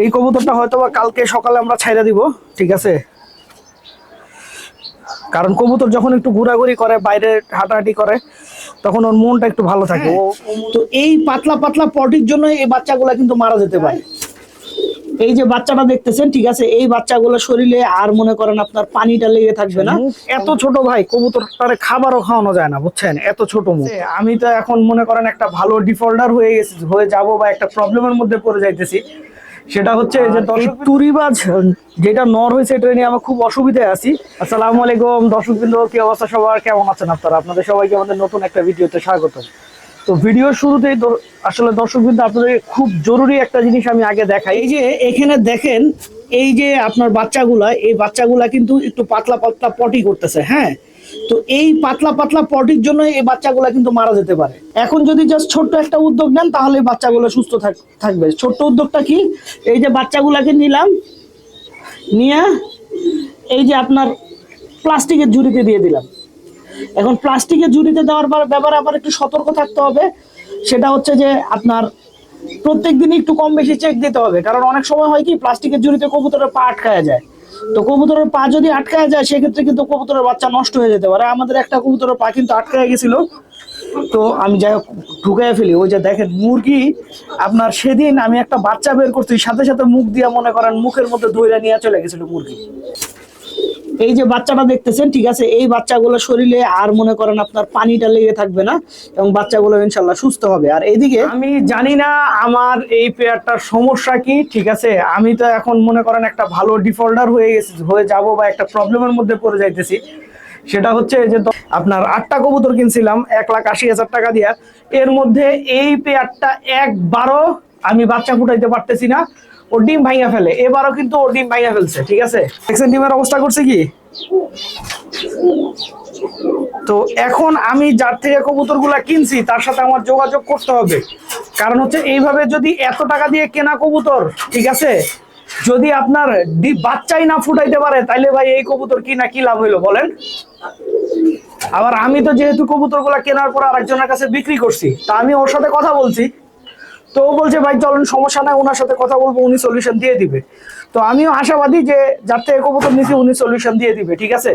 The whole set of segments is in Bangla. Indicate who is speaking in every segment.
Speaker 1: এই কবুতরটা হয়তো বা কালকে সকালে আমরা ছাইরা দিব ঠিক আছে? কারণ কবুতর যখন একটু ঘোরাঘুরি করে বাইরে হাঁটাহাঁটি করে তখন ওর মনটা একটু ভালো থাকে। তো এই পাতলা পাতলা পটির জন্য এই বাচ্চাগুলা কিন্তু মারা যেতে পারে। এই যে বাচ্চাটা দেখতেছেন ঠিক আছে? এই বাচ্চাগুলো শরীরে আর মনে করেন আপনার পানিটা লেগে থাকবে না। এত ছোট ভাই কবুতরটারে খাবারও খাওয়ানো যায় না বুঝছেন? এত ছোট মুখ। আমি তো এখন মনে করেন একটা ভালো ডিফল্টার হয়ে গেছি হয়ে যাব বা একটা প্রবলেমের মধ্যে পড়ে যাইতেছি। সেটা হচ্ছে যে দর্শক তুরিবাজ যেটা নর হয়েছে এটা নিয়ে খুব অসুবিধায় আছি। আসসালামু আলাইকুম দর্শকবৃন্দ কি অবস্থা সবার? কেমন আছেন আপনারা? আপনাদের সবাইকে আমাদের নতুন একটা ভিডিওতে স্বাগত। তো ভিডিওর শুরুতেই আসলে দর্শকবৃন্দ আপনাদের খুব জরুরি একটা জিনিস আমি আগে দেখাই। এই যে এখানে দেখেন এই যে আপনার বাচ্চাগুলা এই বাচ্চাগুলা কিন্তু একটু পাতলা পাতলা পটি করতেছে হ্যাঁ? তো এই পাতলা পাতলা পটির জন্য এই বাচ্চাগুলা কিন্তু মারা যেতে পারে। এখন যদি জাস্ট ছোট্ট একটা উদ্যোগ নেন, তাহলে বাচ্চাগুলো সুস্থ থাকবে। ছোট্ট উদ্যোগটা কি? এই যে বাচ্চাগুলাকে নিলাম, নিয়ে এই যে আপনার প্লাস্টিকের ঝুড়িতে দিয়ে দিলাম। এখন প্লাস্টিকের ঝুড়িতে দেওয়ার পর- ব্যাপারে আবার একটু সতর্ক থাকতে হবে। সেটা হচ্ছে যে আপনার প্রত্যেক দিনই একটু কম বেশি চেক দিতে হবে। কারণ অনেক সময় হয় কি, প্লাস্টিকের ঝুড়িতে কবুতরের পা আটকায় যায়। তো কবুতরের পা যদি আটকায় যায়, সেক্ষেত্রে কিন্তু কবুতরের বাচ্চা নষ্ট হয়ে যেতে পারে। আমাদের একটা কবুতরের পা কিন্তু আটকায় গেছিল। তো আমি যাই হোক ঢুকাই ফেলি। ওই যে দেখেন, মুরগি আপনার সেদিন আমি একটা বাচ্চা বের করছি, সাথে সাথে মুখ দিয়ে মনে করেন মুখের মধ্যে দইরা নিয়ে চলে গেছিল মুরগি। এই যে বাচ্চাটা দেখতেছেন, ঠিক আছে? এই বাচ্চাগুলো শরীরে আর মনে করেন আপনার পানিটা লেগে থাকবে না এবং বাচ্চাগুলো ইনশাল্লাহ সুস্থ হবে। আর এইদিকে আমি জানি না আমার এই পেয়ারটার সমস্যা কি, ঠিক আছে? আমি তো এখন মনে করেন একটা ভালো ডিফল্টার হয়ে গেছি, হয়ে যাব বা একটা প্রবলেমের মধ্যে পড়ে যাইতেছি। সেটা হচ্ছে যে আপনার আটটা কবুতর কিনছিলাম, এক লাখ আশি হাজার টাকা দিয়া। এর মধ্যে এই পেয়ারটা একবারও আমি বাচ্চা ফুটাইতে পারতেছি না। ও ডিম ভাইয়া ফেলে। এবারও কিন্তু ও ডিম ভাইয়া ফেলছে, ঠিক আছে? ডিমের অবস্থা করছে কি? তো এখন আমি যার থেকে কবুতরগুলা কিনছি, তার সাথে আমার যোগাযোগ করতে হবে। কারণ হচ্ছে এইভাবে যদি এত টাকা দিয়ে কেনা কবুতর, ঠিক আছে? যদি আপনার বাচ্চাই না ফুটাইতে পারে, তাইলে ভাই এই কবুতর কি না কি লাভ হইল বলেন? আবার আমি তো যেহেতু কবুতরগুলা কেনার পর আরেকজনের কাছে বিক্রি করছি, তা আমি ওর সাথে কথা বলছি। তো বলছে ভাই চলেন সমস্যা নাই ওনার সাথে কথা বলব উনি সলিউশন দিয়ে দিবে। তো আমিও আশাবাদী যে যার থেকে কবুতর উনি সলিউশন দিয়ে দিবে, ঠিক আছে?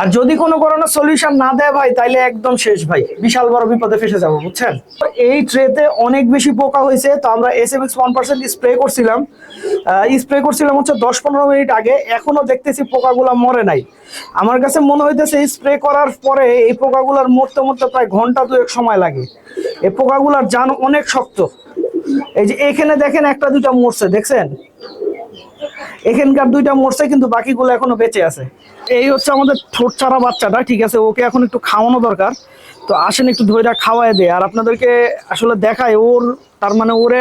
Speaker 1: আর যদি কোনো কারণে সলিউশন না দেয় ভাই, তাইলে একদম শেষ ভাই। বিশাল বড় বিপদে ফেসে যাব, বুঝছেন? এই ট্রেতে অনেক বেশি পোকা হয়েছে, তো আমরা S M X one percent spray করছিলাম। স্প্রে করছিলাম হচ্ছে দশ পনেরো মিনিট আগে, এখনও দেখতেছি পোকাগুলো মরে নাই। আমার কাছে মনে হইতেছে স্প্রে করার পরে এই পোকাগুলার মরতে মরতে প্রায় ঘণ্টা দুয়েক সময় লাগে। এই পোকাগুলার জান অনেক শক্ত। এই যে এখানে দেখেন একটা, দুইটা মরছে, দেখছেন? এখানকার দুইটা মরছে, কিন্তু বাকিগুলো এখনও বেঁচে আছে। এই হচ্ছে আমাদের ঠোঁট ছাড়া বাচ্চাটা, ঠিক আছে? ওকে এখন একটু খাওয়ানো দরকার। তো আসেন একটু ধৈর্য খাওয়াই দেয় আর আপনাদেরকে আসলে দেখায় ওর, তার মানে ওরে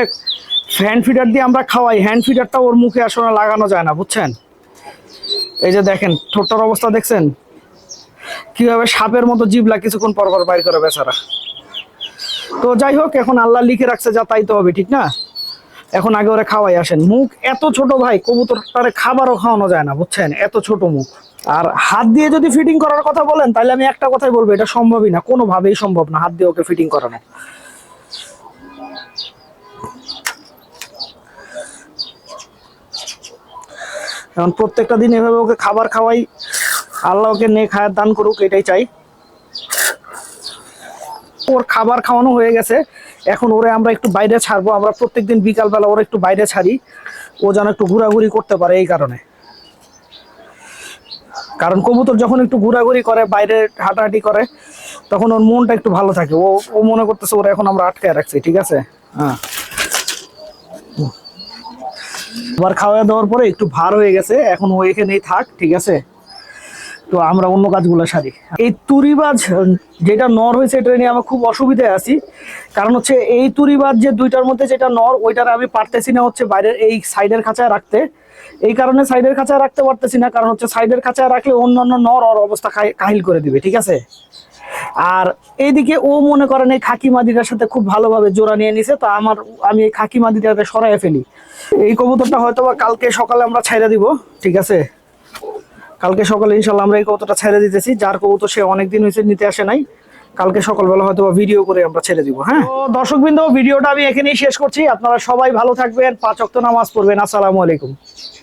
Speaker 1: হ্যান্ড ফিডার দিয়ে আমরা খাওয়াই। হ্যান্ড ফিডারটা ওর মুখে আসলে লাগানো যায় না, বুঝছেন? এই যে দেখেন, ঠোঁটটার অবস্থা দেখছেন? কীভাবে সাপের মতো জিবলা কিছুক্ষণ পর পর বাইর করে বেচারা। তো যাই হোক, এখন আল্লাহ লিখে রাখছে যা তাই তো হবে, ঠিক না? এখন আগে ওরা খাওয়াই আসেন। মুখ এত ছোট ভাই, কবুতরটারে খাবারও খাওয়ানো যায় না, বুঝছেন? এত ছোট মুখ। আর হাত দিয়ে যদি ফিটিং করার কথা বলেন তাহলে আমি একটা কথাই বলব, এটা সম্ভবই না, কোনোভাবেই সম্ভব না হাত দিয়ে ওকে ফিটিং করানো। এখন প্রত্যেকটা দিন এভাবে ওকে খাবার খাওয়াই, আল্লাহ ওকে নে খায়ার দান করুক, এটাই চাই। ওর খাবার খাওয়ানো হয়ে গেছে। এখন ওরে আমরা একটু বাইরে ছাড়বো, আমরা প্রত্যেকদিন বিকালবেলা ওরা একটু বাইরে ছাড়ি। ও যেন একটু ঘোরাঘুরি করতে পারে এই কারণে। কারণ কবুতর যখন একটু ঘোরাঘুরি করে, বাইরে হাঁটাহাঁটি করে, তখন ওর মনটা একটু ভালো থাকে। ও ও মনে করতেছে ওরা এখন আমরা আটকায় রাখছি, ঠিক আছে? হ্যাঁ। আবার খাওয়া দাওয়ার পরে একটু ভার হয়ে গেছে, এখন ও এখানেই থাক, ঠিক আছে? তো আমরা অন্য কাজগুলো সারি। এই তুরিবাজ যেটা নর হয়েছে, এটা নিয়ে আমি খুব অসুবিধায় আছি। কারণ হচ্ছে এই তুরিবাজ যে দুইটার মধ্যে যেটা নর, ওইটার আমি পারতেছি না হচ্ছে বাইরের এই সাইডের খাঁচায় রাখতে। এই কারণে সাইডের খাঁচায় রাখতে পারতেছি না, কারণ হচ্ছে সাইডের খাঁচায় রাখলে অন্যান্য নর ওর অবস্থা কাহিল করে দিবে, ঠিক আছে? আর এইদিকে ও মনে করেন এই খাকি মাদিটার সাথে খুব ভালোভাবে জোড়া নিয়ে নিছে, তো আমার, আমি এই খাকি মাদিটাকে সরাই ফেলি। এই কবুতরটা হয়তো বা কালকে সকালে আমরা ছাইরা দিব, ঠিক আছে? কালকে সকালে ইনশাল্লাহ আমরা এই কবুতরটা ছেড়ে দিতেছি। যার কবুতর সে অনেকদিন হয়েছে, নিতে আসে নাই। কালকে সকালবেলা হয়তো ভিডিও করে আমরা ছেড়ে দিব হ্যাঁ? দর্শকবৃন্দ, ভিডিওটা আমি এখানেই শেষ করছি। আপনারা সবাই ভালো থাকবেন, পাঁচ অক্ত নামাজ পড়বেন। আসসালামু আলাইকুম।